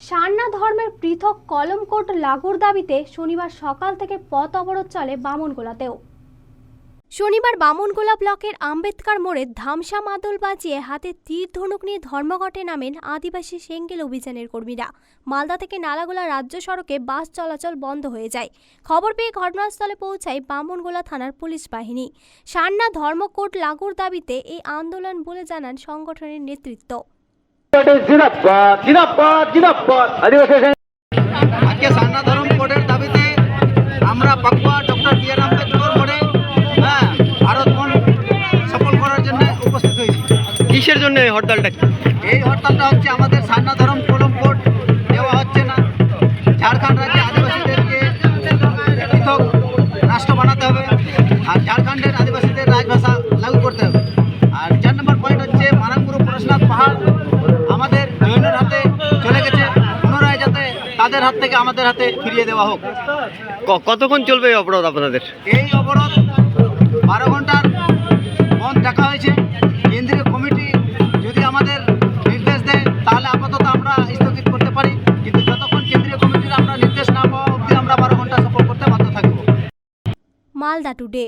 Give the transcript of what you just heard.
সারনা ধর্মের পৃথক কলমকোট লাগুর দাবিতে শনিবার সকাল থেকে পথ অবরোধ চলে বামনগোলাতেও। শনিবার বামনগোলা ব্লকের আম্বেদকর মোড়ে ধামসা মাদল বাজিয়ে হাতে তীর ধনুক নিয়ে ধর্মঘটে নামেন আদিবাসী সেঙ্গেল অভিযানের কর্মীরা। মালদা থেকে নালাগোলা রাজ্য সড়কে বাস চলাচল বন্ধ হয়ে যায়। খবর পেয়ে ঘটনাস্থলে পৌঁছায় বামনগোলা থানার পুলিশ বাহিনী। সান্না ধর্মকোট লাগুর দাবিতে এই আন্দোলন বলে জানান সংগঠনের নেতৃত্ব। আদিবাসী আজকে সান্না ধর্ম কোডের দাবিতে আমরা Pakua doctor B R Ambedkar মোড়ে হ্যাঁ ভারত বন সফল করার জন্য উপস্থিত হয়েছি। কিসের জন্য এই হরতালটা? কি এই হরতালটা হচ্ছে আমাদের সান্না ধর্ম কলম কোড দেওয়া হচ্ছে না। ঝাড়খণ্ড রাজ্যে আদিবাসীদেরকে পৃথক রাষ্ট্র বানাতে হবে। আর ঝাড়খণ্ডের আদিবাসীদের তাদের হাত থেকে আমাদের হাতে ফিরিয়ে দেওয়া হোক। কতক্ষণ চলবে এই অবরোধ আপনাদের? এই অবরোধ বারো ঘণ্টার বন্ধ রাখা হয়েছে। কেন্দ্রীয় কমিটি যদি আমাদের নির্দেশ দেয় তাহলে আপাতত আমরা স্থগিত করতে পারি। কিন্তু যতক্ষণ কেন্দ্রীয় কমিটির আমরা নির্দেশ না পাওয়া অবধি আমরা বারো ঘণ্টা সফল করতে বাধ্য থাকব। মালদা টুডে